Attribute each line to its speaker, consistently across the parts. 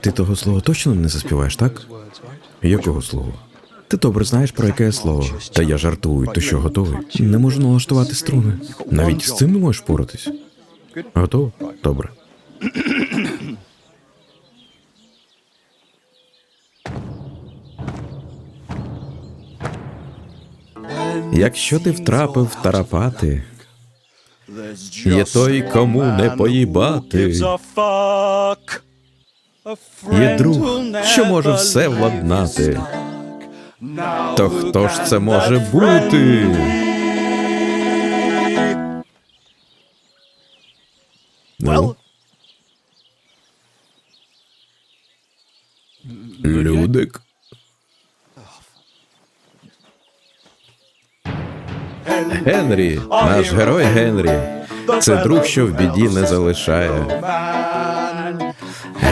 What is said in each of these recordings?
Speaker 1: Ти того слова точно не заспіваєш, так? Якого слова? Ти добре знаєш про яке слово. Та я жартую, то що готовий. Не можу налаштувати струни. Навіть з цим не можеш впоратись. Готово? Добре. Якщо ти втрапив в Тарапати, є той, кому не поїбати. Є друг, що може все владнати. То хто ж це може бути? Ну? Людик. Генрі, наш герой Генрі. Це друг, що в біді не залишає.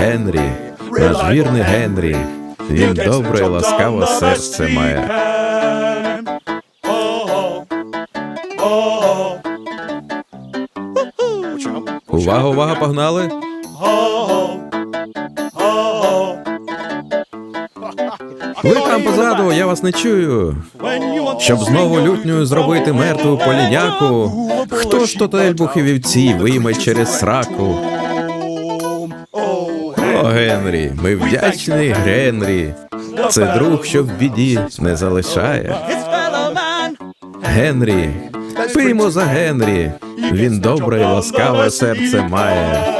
Speaker 1: Генрі, наш вірний Генрі. Він добре і ласкаве серце має. Увага, увага, погнали! Ви там позаду, я вас не чую. Щоб знову лютнею зробити мертву поліняку. Хто ж то ельбухи вівці вийме через сраку? Генрі, ми вдячний Генрі. Це друг, що в біді не залишає. Генрі, пиймо за Генрі. Він добре і ласкаве серце має.